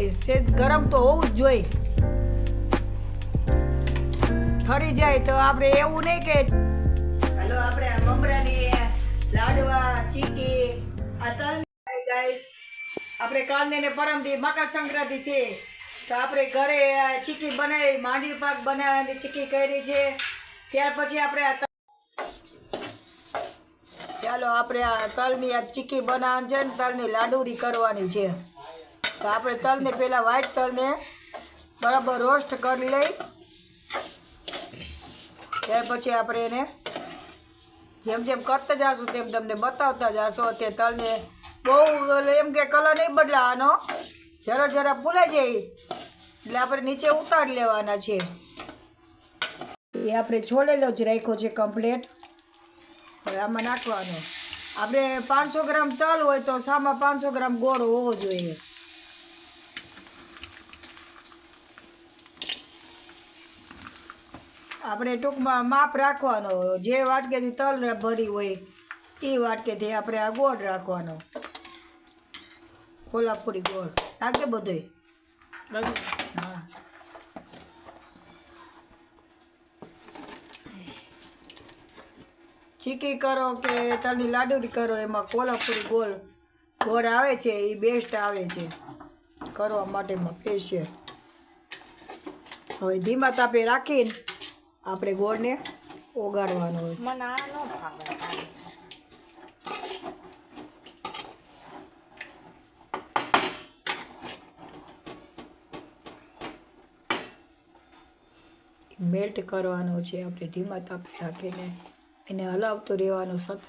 હોય, સેજ ગરમ તો હોવું જ જોઈએ. ઠરી જાય તો આપણે એવું નહીં કે હાલો, આપણે મમરાની લાડવા, ચીકી, આ તલ આપણે કાલને ને પરમદી મકર સંક્રાંતિ છે. તો આપણે ઘરે ચીકી બનાવી, માંડવી પાક બનાવવાની ચીકી કરી છે. ત્યાર પછી આપણે ચાલો, આપણે આ તલની આ ચીકી બનાવવાની છે ને, તલની લાડુરી કરવાની છે. તો આપણે તલને પેલા વ્હાઈટ તલને બરાબર રોસ્ટ કરી લઈ. ત્યાર પછી આપણે એને જેમ જેમ કરતા જશું તેમ તમને બતાવતા જશો. તે તલને બહુ એમ કે કલર નહીં બદલાવાનો જરા જરા ભૂલાઈ જાય એટલે આપણે નીચે ઉતારી લેવાના છે. એ આપણે છોલેલો જ રાખ્યો છે કમ્પ્લેટ આમાં નાખવાનો. આપણે પાંચસો ગ્રામ તલ હોય તો સામા પાંચસો ગ્રામ ગોળ હોવો જોઈએ. આપણે ટૂંકમાં માપ રાખવાનો. જે વાટકેથી તલ ભરી હોય, એ વાટકેથી આપણે આ ગોળ રાખવાનો. કોલ્હાપુરી ગોળ. નાખે બધોય હા. ચીકી કરો કે તલની લાડુરી કરો, એમાં કોલ્હાપુરી ગોળ ગોળ આવે છે, એ બેસ્ટ આવે છે. કરવા માટેમાં સ્પેશિયલ હવે ધીમા તાપે રાખીને આપણે ગોળને ઓગાળવાનો હોય. મને આ ન ભાવે. મેલ્ટ કરવાનો છે આપણે ધીમા તાપે રાખીને એને હલાવતું રહેવાનું સતત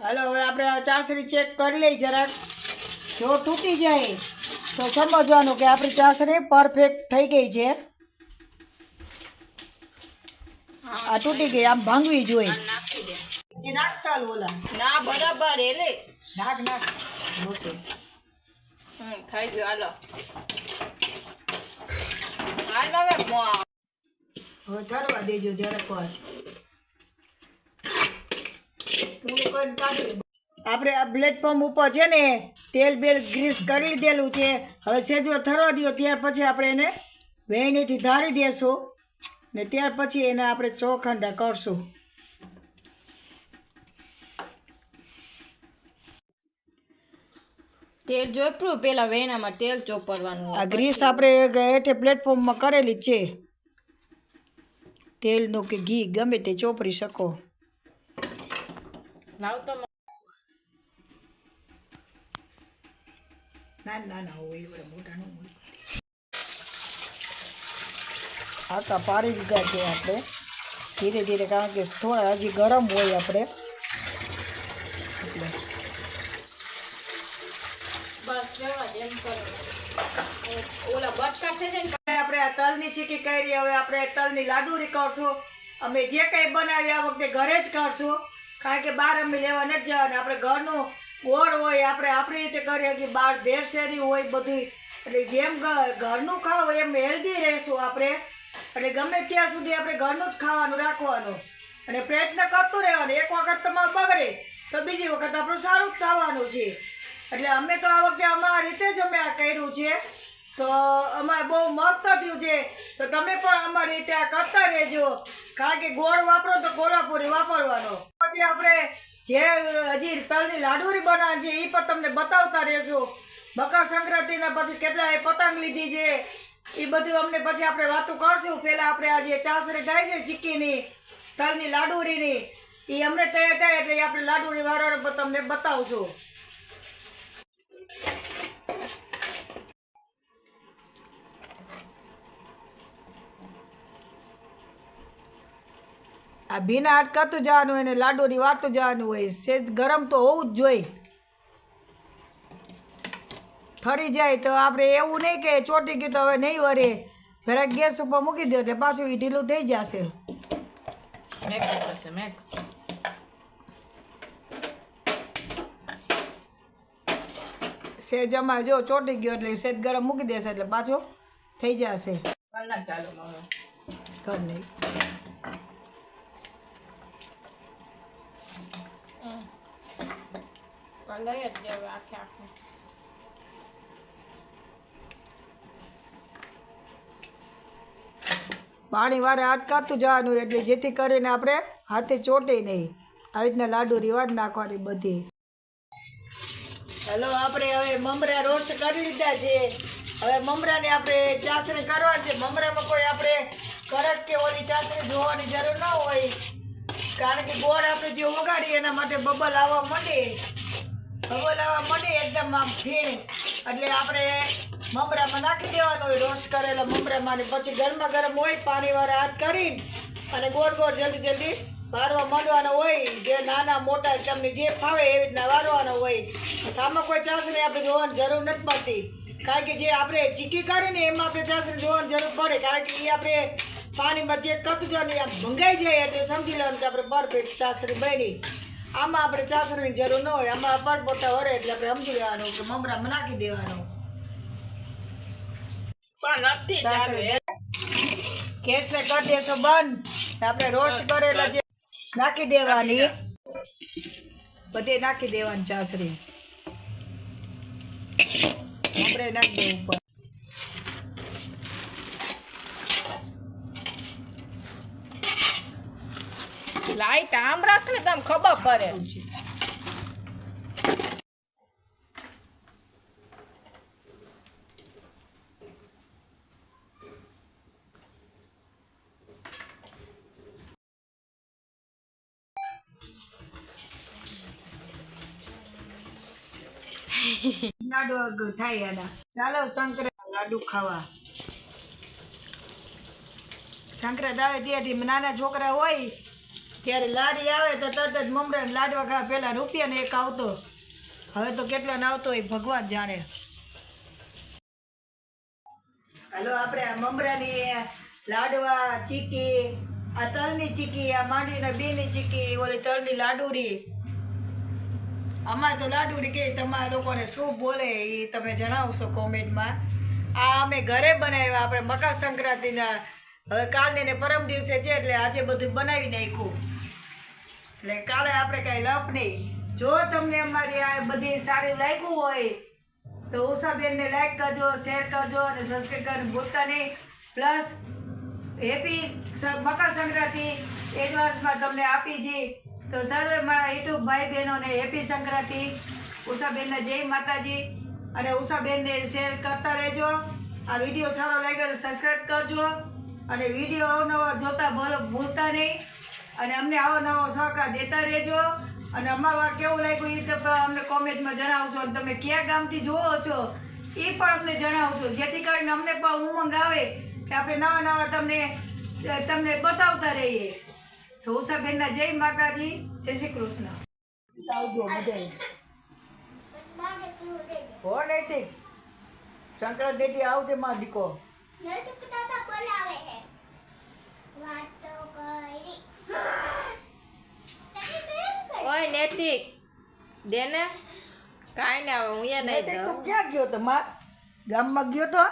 હાલો હવે આપણે આ ચાસણી ચેક કરી લઈ જરાક. જો તૂટી જાય તો સમજવાનું કે આપણી ચાસણી પરફેક્ટ થઈ ગઈ છે. આ તૂટી ગઈ આમ ભાંગવી જોઈએ. એ નાખતા હાલ ઓલા. ના બરાબર એલે નાખ નાખ. જોશે હમ થઈ ગયું હાલો. હાલ હવે હવે ચડવા દેજો જરાક વાર. ઊંડું કરીને કાઢી. આપણે આ પ્લેટફોર્મ ઉપર છે ને તેલ બેલ ગ્રીસ કરી લીધેલું છે. હવે સેજો થરવા દો ત્યાર પછી આપણે એને વેણીથી ધારી દેશું. ને ત્યાર પછી એને આપણે ચોખંડા કરશું. તેલ ચોપડું પેલા વેણામાં તેલ ચોપડવાનું આ ગ્રીસ આપણે હેઠે પ્લેટફોર્મમાં કરેલી છે. તેલનું કે ઘી ગમે તે ચોપરી શકો. લાવ તો આકા પાડી દીધા છે આપણે. ધીરે ધીરે કારણ કે થોડા હજી ગરમ હોય આપણે. એટલે. આપણે આ તલની ચીકી કરી હવે આપણે તલની લાડુરી કરશું. અમે જે કંઈ બનાવ્યા આ વખતે ઘરે જ કરશું. કારણ કે બહાર અમે લેવા નથી જવાના. આપણે ઘરનું ગોળ હોય, આપણે આપણી રીતે કરીએ કે બહાર શેરી હોય બધું. એટલે જેમ ઘરનું ખાવ એમ હેલ્ધી રહેશું આપણે. એટલે ગમે ત્યાં સુધી આપણે ઘરનું જ ખાવાનું રાખવાનું. અને પ્રયત્ન કરતું રહેવાનું. એક વખત તમારે બગડે, તો બીજી વખત આપણું સારું જ ખાવાનું છે. એટલે અમે તો આ વખતે અમારા રીતે જ અમે આ કર્યું છે. તો અમારે બહુ મસ્ત થયું છે. તો તમે પણ અમારી રીતે આ કરતા રહેજો. કારણ કે ગોળ વાપરો તો કોલ્હાપુરી વાપરવાનો. પછી આપણે જે હજી તલની લાડુરી બનાવે છે એ પણ તમને બતાવતા રહેશું. મકર સંક્રાંતિના પછી કેટલા એ પતંગ લીધી છે. એ બધું અમને પછી આપણે વાતો કરશું. પેલા આપણે આ જે ચાસણી થાય છે ચીક્કીની તલની લાડુરીની એ અમને તૈયાર થાય એટલે આપણે લાડુરી વાળા તમને બતાવશું. આ ભીના અટકાતું જવાનું હોય ને લાડુની વાતું જવાનું હોય સેજ ગરમ તો હોવું જ જોઈએ. ઠરી જાય તો આપણે એવું નહીં કે ચોટી ગયું તો હવે નહીં વરે. જરાક ગેસ ઉપર મૂકી દો એટલે પાછું એ ઢીલું થઈ જશે. સેજ આમાં જો ચોટી ગયો એટલે સેજ ગરમ મૂકી દેશે એટલે પાછો થઈ જશે. કર નાખ ચાલુ કર. નહીં. લઈ જ દેવે આખે આખું પાણી વારે અટકાતું જવાનું એટલે જેથી કરીને આપણે હાથે ચોટે નહીં. આવી રીતના લાડુ રિવાજ નાખવાની બધી. હેલો આપણે હવે મમરા રોસ્ટ કરી લીધા છે. હવે મમરાને આપણે ચાસણી કરવા છે. મમરામાં કોઈ આપણે કડક કે ઓલી ચાસણી જોવાની જરૂર ન હોય. કારણ કે ગોળ આપણે જે ઓગાડીએ એના માટે બબલ આવવા માંડે. બબલ આવવા એકદમ આમ ફીણ. એટલે આપણે મમરામાં નાખી દેવાનો હોય રોસ્ટ કરેલા મમરામાં પછી ગરમા ગરમ હોય, પાણી વાળા હાથ કરીને અને ગોળ ગોળ જલ્દી જલ્દી વારવા માંડવાનો હોય, જે નાના મોટા તમને જે ફાવે એવી રીતના વારવાનો હોય. આમાં કોઈ ચાસણી આપણે જોવાની જરૂર નથી પડતી. કારણ કે જે આપણે ચીકી કરે ને એમાં આપણે ચાસણી જોવાની જરૂર પડે. કારણ કે એ આપણે પાણીમાં જે કપજો ને ભંગાઈ જાય એટલે સમજી લેવાનું કે આપણે પરફેક્ટ ચાસણી બની. આમાં આપણે ચાસણીની જરૂર ન હોય આમાં પરપોટા વરે એટલે આપણે સમજી લેવાનું કે મમરામાં નાખી દેવાનું. પણ નથી ચાલુ. ગેસ ને કરી દેશો બંધ. આપણે રોસ્ટ કરેલા જે નાખી દેવાની. બધે નાખી દેવાની ચાસરી આપણે નાખી દેવું ઉપર લાઈટ આમ રાખ ને તમ ખબર પડે. લાડુ થાય એના ચાલો સંક્રાંત લાડુ ખાવા. સંક્રાંત આવે ત્યાંથી નાના છોકરા હોય ત્યારે લારી આવે તો તરત જ મમરા લાડવા ખા, પેલા રૂપિયાનો એક આવતો. હવે તો કેટલા આવતો હોય ભગવાન જાણે. હાલો, આપણે આ મમરાની લાડવા ચીકી, આ તલની ચીકી, આ માંડવીના બેની ચીકી, ઓલી તલની લાડુરી. અમારે તો લાડુરી કે તમારા લોકોને શું બોલે એ તમે જણાવશો કોમેન્ટમાં. આ અમે ઘરે બનાવ્યા, આપણે મકર સંક્રાંતિના, હવે કાલને ને પરમ દિવસે છે એટલે આજે બધું બનાવી નાખ્યું. એટલે કાલે આપણે કઈ લપ નહીં. જો તમને અમારી આ બધી સારી લાગ્યું હોય, તો ઉષાબેનને લાઈક કરજો શેર કરજો અને સબસ્ક્રાઈબ કરવાનું ભૂલતા નહીં. પ્લસ હેપી મકર સંક્રાંતિ એડવાન્સમાં તમને આપી છે. તો સર્વે મારા યુટ્યુબ ભાઈ બહેનોને હેપી સંક્રાંતિ. ઉષાબેનને જય માતાજી. અને ઉષાબેનને શેર કરતા રહેજો. આ વીડિયો સારો લાગ્યો તો સબસ્ક્રાઈબ કરજો. અને વીડિયો અવનવા જોતા ભલો, ભૂલતા નહીં. અને અમને આવો નવો સહકાર દેતા રહેજો. અને અમારું કેવું લાગ્યું એ તો અમને કોમેન્ટમાં જણાવશો અને તમે કયા ગામથી જોવો છો એ પણ અમને જણાવશો. જેથી કરીને અમને પણ ઉમંગ આવે કે આપણે નવા નવા તમને તમને બતાવતા રહીએ. તો ઉષાબેનના જય માતાજી. જય શ્રી કૃષ્ણ. આવજો સંક્રાંતિ આવજે માં દીકો. ઓય નૈતિક દે ને કાંઈ ના હું એ નહીં નૈતિક તું દઉં ક્યાં ગયો તો? માં ગામમાં ગયો તો?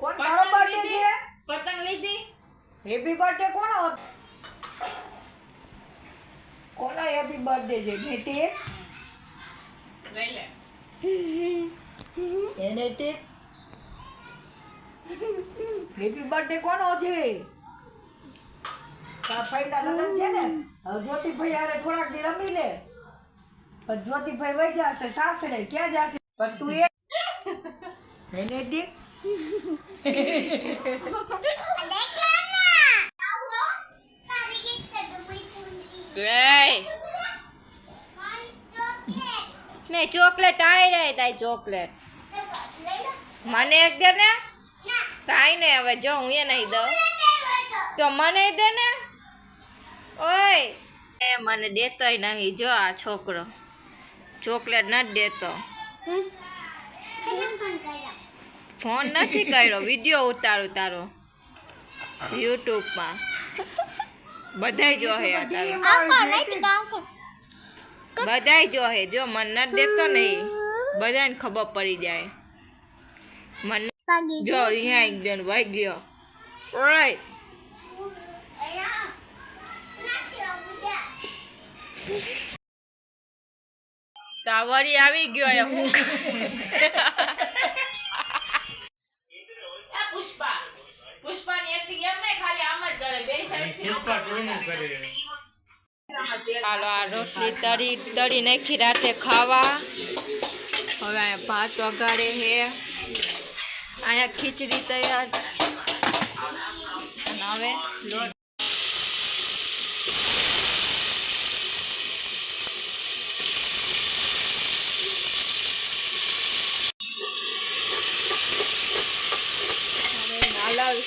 કોણ તારો બર્થડે છે? પતંગ લીધી? હેપી બર્થડે કોણ કોનો હેપી બર્થડે છે નૈતિક લઈ લે. એ નૈતિક હેપી બર્થડે કોનો છે ને ને ચોકલેટ આઈ રે તાઈ ચોકલેટ મને એક દે ને? કાંઈ નહીં હવે જો હું એ નહીં દઉં. તો મને દે ને? ઓય. એ મને દેતોય નહીં જો આ છોકરો. ચોકલેટ નથી દેતો. ફોન નથી કર્યો વીડિયો ઉતારો તારો. યુટ્યુબમાં. બધાય જો હે આ તારો. નૈતિક બધાય જોહે જો મન નથી દેતો ને બધાને ખબર પડી જાય. મન જો અહીંયા એકદમ વાગ્યો ગયો. તાવરી આવી ગયો એ હું એ પુષ્પા. પુષ્પાની એક્ટિંગ એમ નહીં ખાલી આમ જ કરે. બે સાઈડ હાલો આ રોટલી તળી તળી નાખી રાતે ખાવા. હવે અહીંયા ભાત વઘારે હે અહીંયા ખીચડી તૈયાર. હવે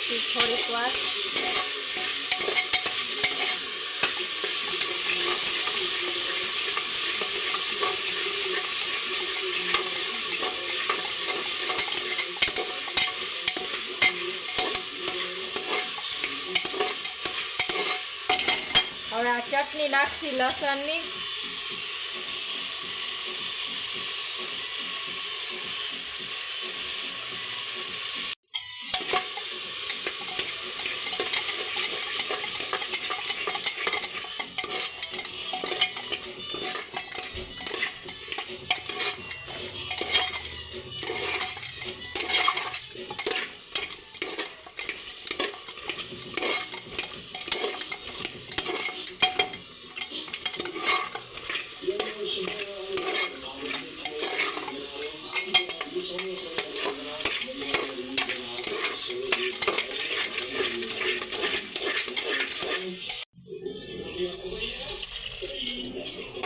હલાવીશું થોડીક વાર. હવે આ ચટણી નાખી લસણની.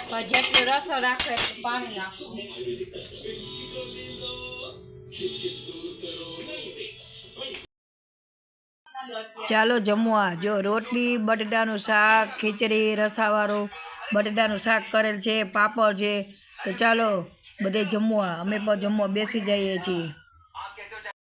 જેટલો રસો રાખો પાણી નાખો ચાલો જમવા. જો રોટલી, બટેટાનું શાક, ખીચડી, રસાવાળું, બટેટાનું શાક કરેલ છે, પાપડ છે. તો ચાલો બધે જમવા. અમે પણ જમવા બેસી જઈએ છીએ.